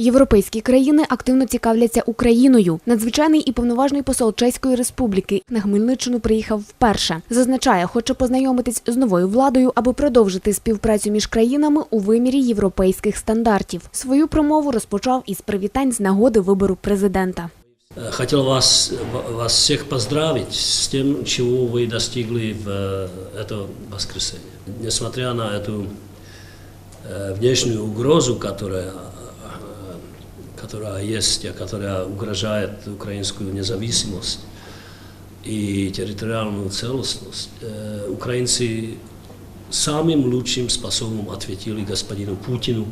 Європейські країни активно цікавляться Україною. Надзвичайний і повноважний посол Чеської Республіки на Хмельниччину приїхав вперше. Зазначає, хоче познайомитись з новою владою, аби продовжити співпрацю між країнами у вимірі європейських стандартів. Свою промову розпочав із привітань з нагоди вибору президента. Хотел вас, вас всех поздравить с тем, чего вы достигли в э, это воскресенье. Несмотря на эту э, внешнюю угрозу, которая, э, которая есть, и которая угрожает украинскую независимость и территориальную целостность, э, украинцы самым лучшим способом ответили господину Путину,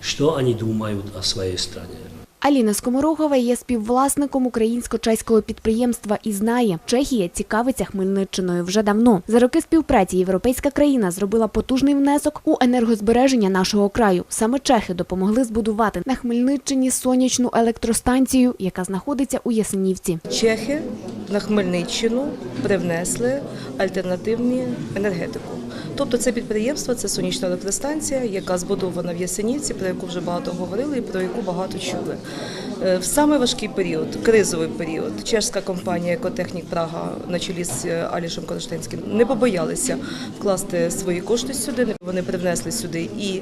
что они думают о своей стране. Аліна Скоморохова є співвласником українсько-чеського підприємства і знає, Чехія цікавиться Хмельниччиною вже давно. За роки співпраці європейська країна зробила потужний внесок у енергозбереження нашого краю. Саме чехи допомогли збудувати на Хмельниччині сонячну електростанцію, яка знаходиться у Ясенівці. Чехи на Хмельниччину привнесли альтернативну енергетику. Тобто це підприємство, це сонячна електростанція, яка збудована в Ясенівці, про яку вже багато говорили і про яку багато чули. Е, В самий важкий період, кризовий період, чешська компанія Екотехнік Прага на чолі з е, Алішем Конштинським не побоялися вкласти свої кошти сюди. Вони привнесли сюди і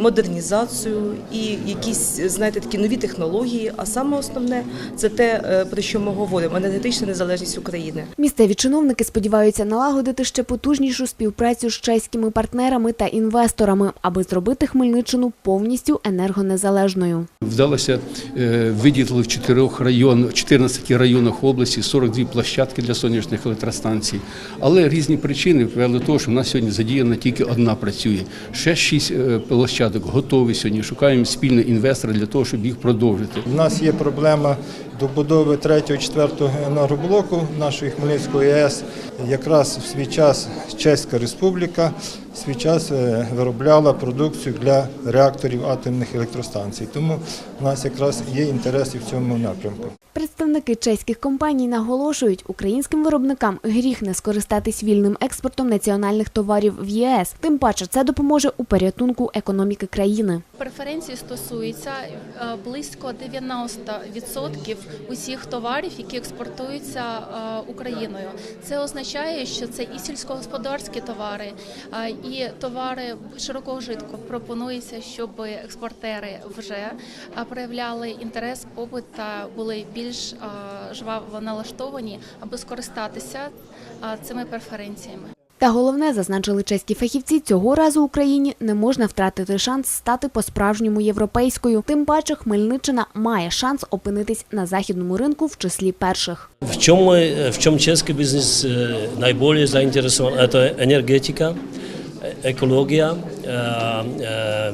модернізацію, і якісь, знаєте, такі нові технології. А саме основне це те, е, про що ми говоримо: енергетична незалежність України. Місцеві чиновники сподіваються налагодити ще потужнішу співпрацю з чеськими партнерами та інвесторами, аби зробити Хмельниччину повністю енергонезалежною. Вдалося е, виділити в чотирьох район, 14 районах області 42 площадки для сонячних електростанцій. Але різні причини привели до того, що в нас сьогодні задіяна тільки одна працює. Ще шість е, площадок готові сьогодні. Шукаємо спільний інвестора для того, щоб їх продовжити. У нас є проблема добудови 3-4 енергоблоку нашої Хмельницької АЕС. Якраз в свій час Чеська Республіка в свій час е, виробляла продукцію для реакторів атомних електростанцій. Тому у нас якраз є інтереси в цьому напрямку. Представники чеських компаній наголошують, українським виробникам гріх не скористатись вільним експортом національних товарів в ЄС. Тим паче це допоможе у порятунку економіки країни. Преференції стосуються е, близько 90% усіх товарів, які експортуються е, Україною. Це означає, що це і сільськогосподарські товари, е, і товари широкого житку. Пропонується, щоб експортери вже проявляли інтерес, попит та були більш жваво налаштовані, аби скористатися е, цими преференціями. Та головне, зазначили чеські фахівці, цього разу Україні не можна втратити шанс стати по-справжньому європейською. Тим паче Хмельниччина має шанс опинитись на західному ринку в числі перших. В чем, мы, в чем чешский бизнес э, наиболее заинтересован? Это энергетика, э, экология, э,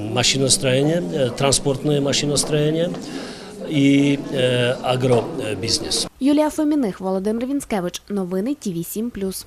э, машиностроение, э, транспортное машиностроение и э, агробизнес. Юлія Феміних, Володимир Вінськевич. Новини ТІВІ 7+.